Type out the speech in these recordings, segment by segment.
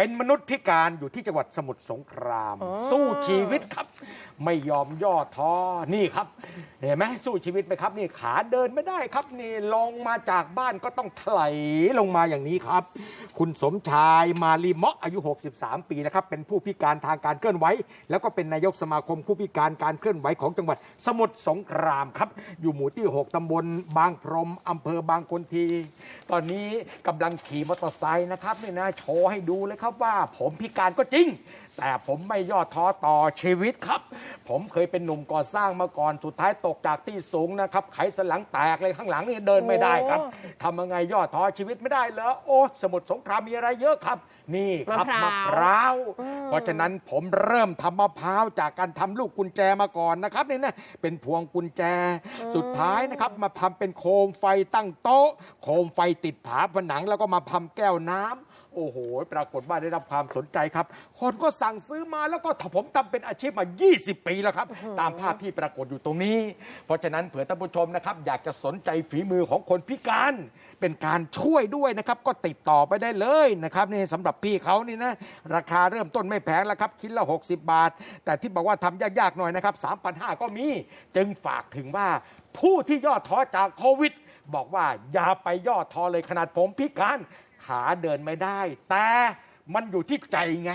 เป็นมนุษย์พิการอยู่ที่จังหวัดสมุทรสงคราม สู้ชีวิตครับ ไม่ยอมย่อท้อนี่ครับเห็นไหมสู้ชีวิตไหมครับ นี่ขาเดินไม่ได้ครับ นี่ลงมาจากบ้านก็ต้องถลายลงมาอย่างนี้ครับ คุณสมชายมาลีเมาะอายุ 63 ปีนะครับเป็นผู้พิการทางการเคลื่อนไหวแล้วก็เป็นนายกสมาคมผู้พิการการเคลื่อนไหวของจังหวัดสมุทรสงครามครับ อยู่หมู่ที่ 6ตำบลบางพรมอำเภอบางคนที ตอนนี้กำลังขี่มอเตอร์ไซค์นะครับนี่นะโชว์ให้ดูเลยครับว่าผมพิการก็จริง แต่ผมไม่ย่อท้อต่อชีวิตครับ ผมเคยเป็นหนุ่มก่อสร้างมาก่อน สุดท้ายตกจากที่สูงนะครับ ไขสันหลังแตกเลยข้างหลังนี่เดินไม่ได้ครับทำยังไงย่อท้อชีวิตไม่ได้เหรอโอ้ สมุทรสงครามมีอะไรเยอะครับ นี่ครับมะพร้าวมะพร้าวเพราะฉะนั้นผมเริ่มทำมะพร้าวจากการทำลูกกุญแจมาก่อนนะครับนี่นะเป็นพวงกุญแจ สุดท้ายนะครับมาทำเป็นโคมไฟตั้งโต๊ะ โคมไฟติดผาผนังแล้วก็มาทำแก้วน้ำ โอ้โห ปรากฏว่าได้รับความสนใจครับ คนก็สั่งซื้อมาแล้วก็ผมทำเป็นอาชีพมา 20 ปีแล้วครับ ตามภาพที่ปรากฏอยู่ตรงนี้ เพราะฉะนั้นเผื่อท่านผู้ชมนะครับ อยากจะสนใจฝีมือของคนพิการ เป็นการช่วยด้วยนะครับ ก็ติดต่อไปได้เลยนะครับนี่สำหรับพี่เขานี่นะราคาเริ่มต้นไม่แพงแล้วครับคิดละ 60 บาท แต่ที่บอกว่าทำยากๆหน่อยนะครับ3,500ก็มีจึงฝากถึงว่าผู้ที่ย่อท้อจากโควิดบอกว่าอย่าไปย่อท้อเลยขนาดผมพิการ ขาเดินไม่ได้ แต่มันอยู่ที่ใจไง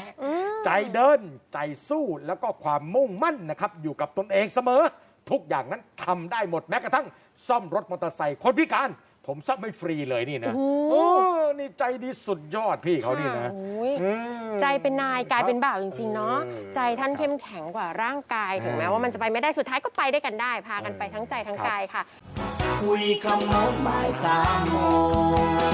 ใจเดินใจสู้แล้วก็ความมุ่งมั่นนะครับ อยู่กับตนเองเสมอ ทุกอย่างนั้นทำได้หมดแม้กระทั่ง ซ่อมรถมอเตอร์ไซค์คนพิการ ผมซ่อมไม่ฟรีเลยนี่นะโอ้นี่ใจดีสุดยอดพี่เขานี่นะโอ้ยอืมใจเป็นนายกลายเป็นบ่าวจริง ๆ เนาะเออใจท่านเข้มแข็งกว่าร่างกาย ถึงแม้ว่ามันจะไปไม่ได้สุดท้ายก็ไปได้วยกันได้ พากันไปทั้งใจทั้งครับกายค่ะ คุยขโมงบ่ายสามโมง